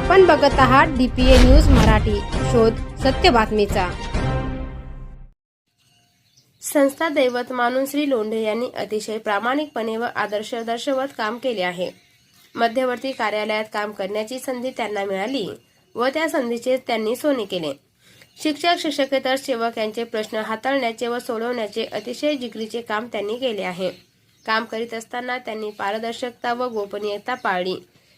आपण बघत आहात डीपीए न्यूज मराठी. शोध सत्य बातमीचा. संस्था दैवत मानून श्री लोंढे यांनी अतिशय प्रामाणिकपणे व आदर्श दर्शवत काम केले आहे. मध्यवर्ती कार्यालयात काम करण्याची संधी त्यांना मिळाली व त्या संधीचे त्यांनी सोने केले. शिक्षक शिक्षकेतर सेवक यांचे प्रश्न हाताळण्याचे व सोडवण्याचे अतिशय जिगरीचे काम त्यांनी केले आहे. काम करीत असताना त्यांनी पारदर्शकता व गोपनीयता पाळली.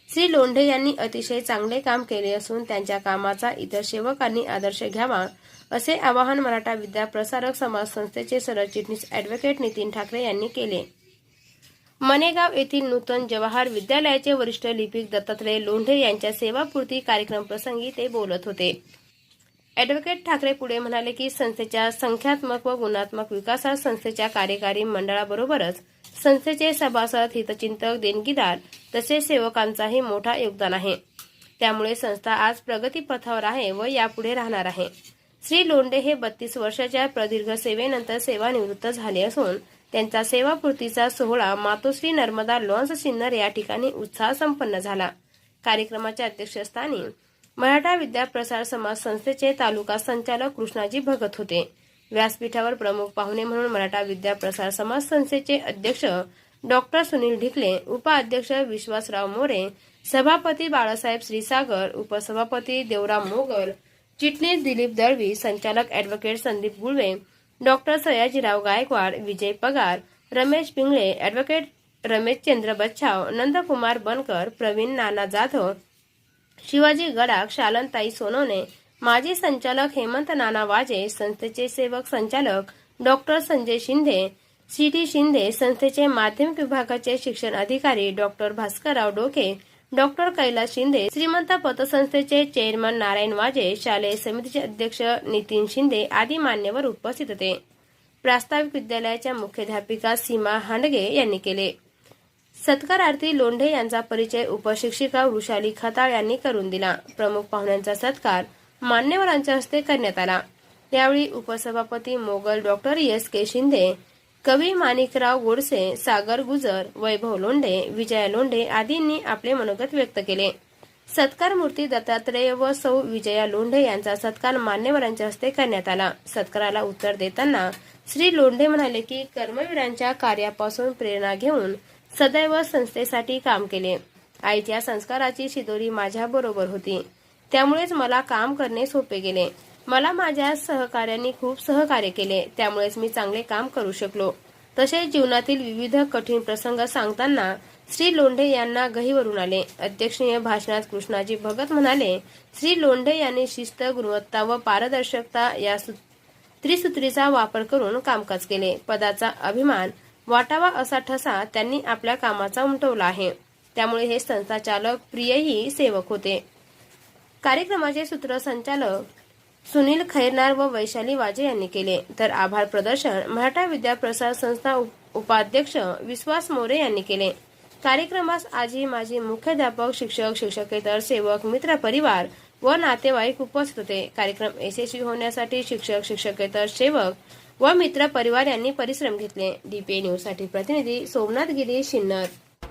श्री लोंढे यांनी अतिशय चांगले काम केले असून त्यांच्या कामाचा इतर सेवकांनी आदर्श घ्यावा असे आवाहन मराठा विद्या प्रसारक समाज संस्थेचे सरचिटणीस अॅडव्होकेट नितीन ठाकरे यांनी केले. मनेगाव येथील नूतन जवाहर विद्यालयाचे वरिष्ठ लिपिक दत्तात्रय लोंढे यांच्या सेवापूर्ती कार्यक्रम प्रसंगी ते बोलत होते. अॅडव्होकेट ठाकरे पुढे म्हणाले की संस्थेच्या संख्यात्मक व गुणात्मक विकासात संस्थेच्या कार्यकारी मंडळाबरोबरच संस्थेचे सभासद हितचिंतक देणगीदार तसेच सेवकांचाही मोठा योगदान आहे. त्यामुळे संस्था आज प्रगतीपथावर आहे व यापुढे राहणार आहे. श्री लोंडे हे बत्तीस वर्षाच्या प्रदीर्घ सेवेनंतर सेवानिवृत्त झाले असून त्यांचा सेवापूर्तीचा सोहळा मातोश्री नर्मदा लॉन्स सिन्नर या ठिकाणी उत्साह संपन्न झाला. कार्यक्रमाच्या अध्यक्षस्थानी मराठा विद्या प्रसार समाज संस्थेचे तालुका संचालक कृष्णाजी भगत होते. व्यासपीठावर प्रमुख पाहुणे म्हणून मराठा विद्या प्रसार समाज संस्थेचे अध्यक्ष डॉक्टर सुनील ढिकले उपाध्यक्ष विश्वासराव मोरे सभापती बाळासाहेब श्रीसागर उपसभापती देवराम मोगल चिटणीस दिलीप दळवी संचालक advocate Sandeep Gulve doctor Sayajirao Gaikwad Vijay Pagar Ramesh Pingale advocate Ramesh Chandra Bachhav Nandkumar Bankar Praveen Nana Jadhav Shivaji Gadakh Shalantai Sonawane माजी संचालक हेमंत नाना वाजे संस्थेचे सेवक संचालक doctor Sanjay Shinde C T Shinde संस्थेचे माध्यमिक विभागाचे शिक्षण अधिकारी डॉक्टर भास्करराव डोके डॉक्टर कैलास शिंदे श्रीमंत पतसंस्थेचे चेअरमन नारायण वाजे शालेय समितीचे अध्यक्ष नितीन शिंदे आदी मान्यवर उपस्थित होते. प्रास्ताविक विद्यालयाच्या मुख्याध्यापिका सीमा हांडगे यांनी केले. सत्कारार्थी लोंढे यांचा परिचय उपशिक्षिका वृषाली खताळ यांनी करून दिला. प्रमुख पाहुण्यांचा सत्कार मान्यवरांच्या हस्ते करण्यात आला. यावेळी उपसभापती Mogal doctor S K Shinde कवी माणिकराव गोडसे सागर गुजर वैभव लोंढे विजया लोंढे आदींनी आपले मनोगत व्यक्त केले. सत्कार मूर्ती दत्तात्रेय व सौ विजया लोंढे यांचा सत्कार मान्यवरांच्या हस्ते करण्यात आला. सत्काराला उत्तर देताना श्री लोंढे म्हणाले की कर्मवीरांच्या कार्यापासून प्रेरणा घेऊन सदैव संस्थेसाठी काम केले. आईच्या संस्काराची शिदोरी माझ्या बरोबर होती. त्यामुळेच मला काम करणे सोपे गेले. मला माझ्या सहकार्यांनी खूप सहकार्य केले. त्यामुळेच मी चांगले काम करू शकलो. तसेच जीवनातील विविध कठीण प्रसंग सांगताना श्री लोंढे यांना गहीवरून आले. अध्यक्षीय भाषणात कृष्णाजी भगत म्हणाले श्री लोंढे यांनी शिस्त गुणवत्ता व पारदर्शकता या सु- त्रिसूत्रीचा वापर करून कामकाज केले. पदाचा अभिमान वाटावा असा ठसा त्यांनी आपल्या कामाचा उमटवला आहे. त्यामुळे हे संस्थाचालक प्रियही सेवक होते. कार्यक्रमाचे सूत्रसंचालक सुनील खैरनार व वैशाली वाजे यांनी केले. तर आभार प्रदर्शन मराठा विद्याप्रसार संस्था उप- उपाध्यक्ष विश्वास मोरे यांनी केले. कार्यक्रमास आजी माजी मुख्याध्यापक शिक्षक शिक्षकेतर सेवक मित्र परिवार व नातेवाईक उपस्थित होते. कार्यक्रम यशस्वी होण्यासाठी शिक्षक शिक्षकेतर सेवक व मित्र परिवार यांनी परिश्रम घेतले. डीपीए न्यूजसाठी प्रतिनिधी सोमनाथ गिरी शिन्नर.